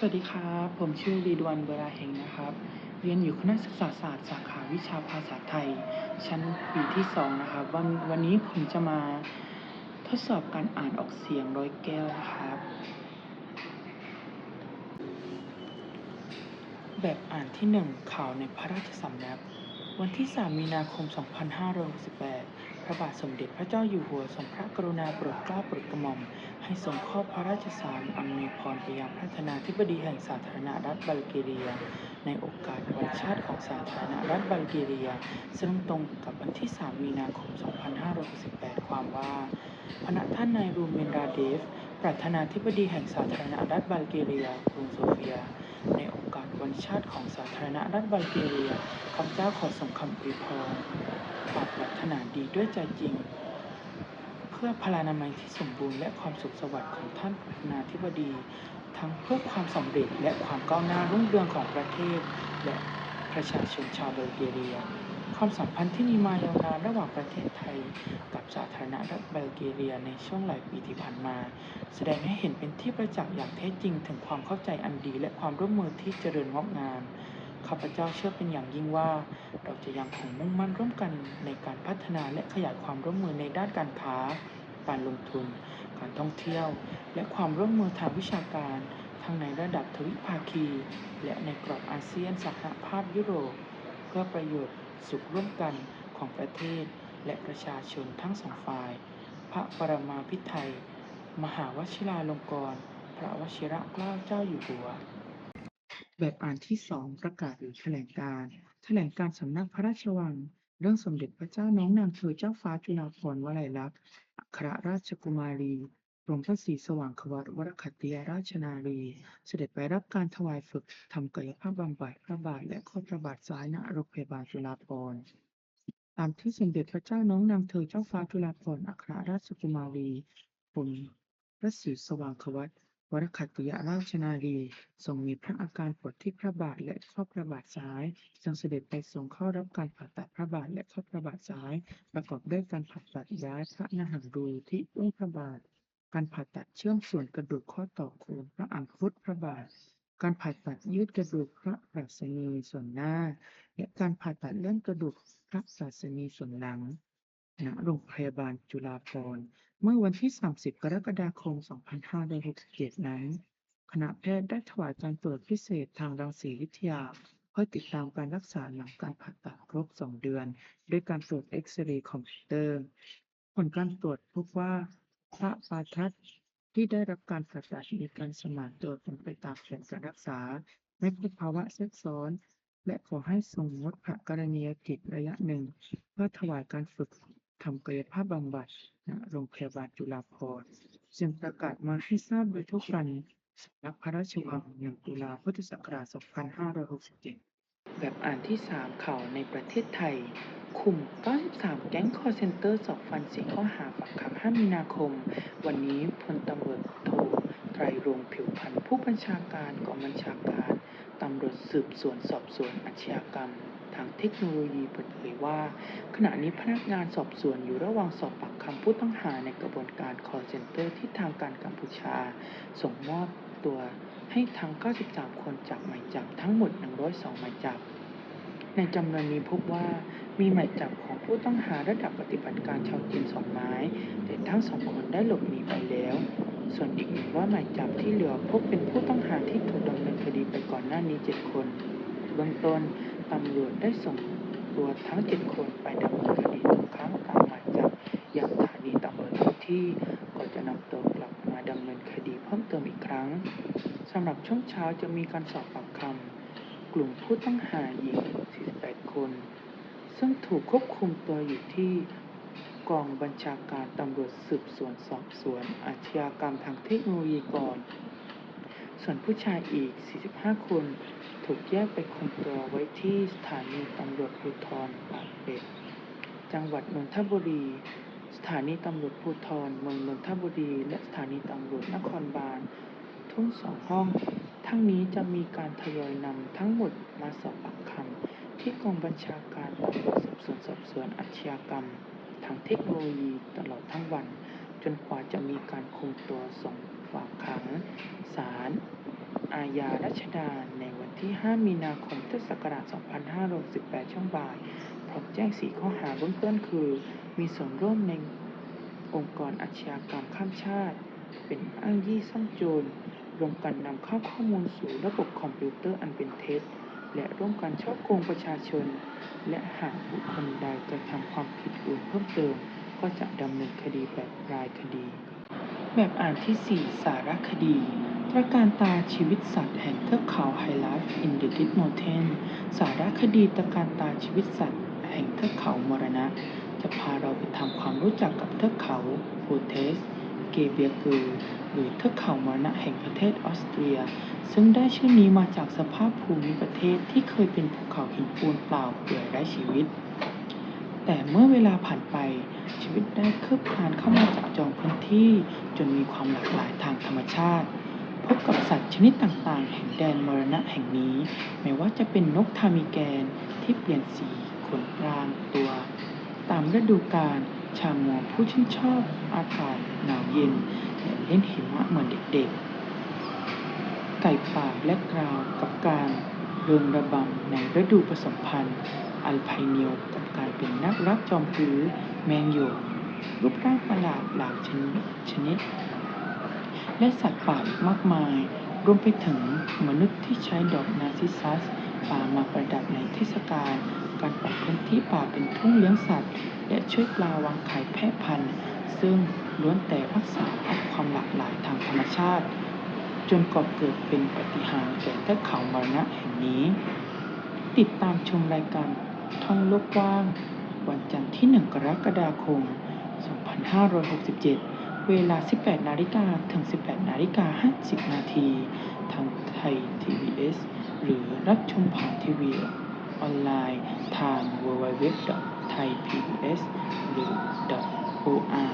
สวัสดีครับ ผมชื่อรีดวันเบราเฮงนะครับ เรียนอยู่คณะศึกษาศาสตร์สาขาวิชาภาษาไทย ชั้นปีที่สองนะครับ วันวันนี้ผมจะมาทดสอบการอ่านออกเสียงร้อยแก้วนะครับ แบบอ่านที่หนึ่งข่าวในพระราชสำนัก วันที่ 3 มีนาคม 2568 พระบาทสมเด็จพระเจ้าอยู่หัวทรงพระกรุณาโปรดเกล้าโปรดกระหม่อม ให้ทรงครอพระราชสารอำนวยพรไปยังประธานาธิบดีแห่งสาธารณรัฐบัลแกเรีย ในโอกาสวันชาติของสาธารณรัฐบัลแกเรีย ซึ่งตรงกับวันที่ 3 มีนาคม 2568 ความว่าพระท่านนายรูเมนราเดฟ ประธานาธิบดีแห่งสาธารณรัฐบัลแกเรีย กรุงโซเฟีย ในโอกาสวันชาติของสาธารณรัฐบัลแกเรียข้าพเจ้าขอส่งคำอวยพรความปรารถนาดีด้วยใจจริง พื่อพลานามัยที่สมบูรณ์และความสุขสวัสดิ์ของท่านประธานาธิบดี ทั้งเพื่อความสำเร็จและความก้าวหน้ารุ่งเรืองของประเทศ และประชาชนชาวเบลแกเรีย ความสัมพันธ์ที่มีมายาวนานระหว่างประเทศไทย กับสาธารณรัฐเบลแกเรียในช่วงหลายปีที่ผ่านมา แสดงให้เห็นเป็นที่ประจักษ์อย่างแท้จริงถึงความเข้าใจอันดีและความร่วมมือที่เจริญงอกงาม ข้าพเจ้าเชื่อเป็นอย่างยิ่งว่า เราจะยังคงมุ่งมั่นร่วมกันในการพัฒนาและขยายความร่วมมือในด้านการค้า การลงทุน การท่องเที่ยว และความร่วมมือทางวิชาการ ทั้งในระดับทวิภาคี และในกรอบอาเซียนสหภาพยุโรป เพื่อประโยชน์สุขร่วมกันของประเทศ และประชาชนทั้งสองฝ่าย พระปรมาภิไธยมหาวชิราลงกรณ์พระวชิรเกล้าเจ้าอยู่หัว แบบอ่านที่สองประกาศหรือแถลงการ แถลงการสำนักพระราชวัง เรื่องสมเด็จพระเจ้าน้องนางเธอเจ้าฟ้าจุฬาภรณ์วลัยลักษณ์อัครราชกุมารีกรมพระศรีสว่างควัตวรคัตติยราชนารี เสด็จไปรับการถวายฝึกทำกายภาพบำบัดพระบาทและข้อพระบาทซ้ายณโรงพยาบาลจุฬาภรณ์ตามที่สมเด็จพระเจ้าน้องนางเธอเจ้าฟ้าจุฬาภรณ์อัครราชกุมารีกรมพระศรีสว่างควัต วรคัตติยราชนารี ทรงมีพระอาการปวดที่พระบาทและข้อพระบาทซ้าย จึงเสด็จไปทรงเข้ารับการผ่าตัดพระบาทและข้อพระบาทซ้าย ประกอบด้วยการผ่าตัดย้ายพระนหังรูที่อุ้งพระบาท การผ่าตัดเชื่อมส่วนกระดูกข้อต่อโคนพระอังครุตพระบาท การผ่าตัดยืดกระดูกพระปรัชนีส่วนหน้า และการผ่าตัดเลื่อนกระดูกพระปรัชนีส่วนหลังณโรงพยาบาลจุฬาภรณ์ เมื่อวันที่ 30 กรกฎาคม 2567 นั้น คณะแพทย์ได้ถวายการตรวจพิเศษทางรังสีวิทยา เพื่อติดตามการรักษาหลังการผ่าตัดครบ 2 เดือน ด้วยการตรวจเอ็กซเรย์คอมพิวเตอร์ ผลการตรวจพบว่าพระปาทัศที่ได้รับการผ่าตัดมีการสมานตัวเป็นไปตามแผนการรักษา ไม่พบภาวะแทรกซ้อน และขอให้ทรงงดพระกรณียกิจระยะหนึ่ง เพื่อถวายการฝึก ทำกายภาพบำบัดณโรงพยาบาลจุฬาภรณ์จึงประกาศมาให้ทราบโดยทั่วกันสำนักพระราชวังอย่างตุลาพุทธศักราช 2567 แบบอ่านที่ 3 ข่าวในประเทศไทย คุม 93 แก๊งคอเซ็นเตอร์สอบฟัน4ข้อหาฝากขัง5มีนาคม วันนี้พลตำรวจโทไตรรงผิวพันธ์ผู้บัญชาการกองบัญชาการตำรวจสืบสวนสอบสวนอาชญากรรม ทางเทคโนโลยีเปิดเผยว่า ขณะนี้พนักงานสอบสวนอยู่ระหว่างสอบปากคำผู้ต้องหาในกระบวนการคอร์เซนเตอร์ที่ทางการกัมพูชา ส่งมอบตัวให้ทั้ง 93 คนจากหมายจับทั้งหมด 102 หมายจับ ในจำนวนนี้พบว่ามีหมายจับของผู้ต้องหาระดับปฏิบัติการชาวจีนสองหมาย แต่ทั้งสองคนได้หลบหนีไปแล้ว ส่วนอีกหนึ่งร้อยหมายจับที่เหลือพบเป็นผู้ต้องหาที่ถูกดำเนินคดีไปก่อนหน้านี้ 7 คน เบื้องต้น ตำรวจได้ส่งตัวทั้ง7คนไปดำเนินคดีตกครั้งตามหมายจับอยังสถานีตำรวจท้องที่ก่อนจะนำตัวกลับมาดำเนินคดีเพิ่มเติมอีกครั้งสำหรับช่วงเช้าจะมีการสอบปากคำกลุ่มผู้ต้องหาหญิง 48 คน ซึ่งถูกควบคุมตัวอยู่ที่กองบัญชาการตำรวจสืบสวนสอบสวนอาชญากรรมทางเทคโนโลยีก่อน ส่วนผู้ชายอีก 45 คน ถูกแยกไปคุมตัวไว้ที่สถานีตำรวจภูธรปากเป็ด จังหวัดนนทบุรี สถานีตำรวจภูธรเมืองนนทบุรี และสถานีตำรวจนครบาล ทุ่งสองห้อง ทั้งนี้จะมีการทยอยนำทั้งหมดมาสอบปากคำที่กองบัญชาการตำรวจสืบสวนสอบสวนอาชญากรรม ทางเทคโนโลยีตลอดทั้งวัน จนกว่าจะมีการคุมตัวส่งฝากขัง อาอาญารัชดา ในวันที่ 5 มีนาคมพุทธศักราช 2568ช่วงบ่าย พร้อมแจ้ง 4 ข้อหาเบื้องต้นคือ มีส่วนร่วมในองค์กรอาชญากรรมข้ามชาติ เป็นอ้างยี่ซ่องโจรร่วมกันนำเข้าข้อมูลสู่ระบบคอมพิวเตอร์อันเป็นเท็จ และร่วมกันช่อโกงประชาชน และหากบุคคลใดกระทำความผิดอื่นเพิ่มเติม ก็จะดำเนินคดีแบบรายคดี แบบอ่านที่ 4 สารคดี ตระการตาชีวิตสัตว์แห่งเทือกเขาไฮไลฟ์อินเด d ิ d โมเทนสารคดีตระการตาชีวิตสัตว์แห่งเทือกเขามรณะ จะพาเราไปทำความรู้จักกับเทือกเขาโฟเทส เกเบียเกอร์หรือเทือกเขามรณะแห่งประเทศออสเตรีย ซึ่งได้ชื่อนี้มาจากสภาพภูมิประเทศที่เคยเป็นภูเขาหินปูนเปล่าเปื่อยไร้ชีวิต แต่เมื่อเวลาผ่านไปชีวิตได้คืบคลานเข้ามาจับจองพื้นที่ จนมีความหลากหลายทางธรรมชาติ พบกับสัตว์ชนิดต่างๆ แห่งแดนมรณะแห่งนี้ ไม่ว่าจะเป็นนกทามิแกนที่เปลี่ยนสีขนพรางตัว ตามฤดูกาลชาวมัวผู้ชื่นชอบอากาศหนาวเย็นและเล่นหิมะเหมือนเด็กๆ ไก่ป่าและกราวกับการเริงระบำในฤดูผสมพันธุ์ อัลไพเนียวกับการเป็นนักรักจอมพื้อแมงโยกรูปร่างประหลาดหลากชนิดชนิด และสัตว์ป่าอีกมากมาย รวมไปถึงมนุษย์ที่ใช้ดอกนาซิซัสป่ามาประดับในเทศกาลการปรับพื้นที่ป่าเป็นทุ่งเลี้ยงสัตว์ และช่วยปลาวางไข่แพร่พันธุ์ ซึ่งล้วนแต่รักษาความหลากหลายทางธรรมชาติ จนก่อเกิดเป็นปฏิหารแก่เทือกเขามรณะแห่งนี้ ติดตามชมรายการท่องโลกกว้าง วันจันทร์ที่ 1 กรกฎาคม 2567 เวลา 18 นาฬิกาถึง 18 นาฬิกา 50 นาที ทางไทย TBS หรือรับชมผ่านทีวีออนไลน์ทาง www.thaipbs หรือ .or.th/live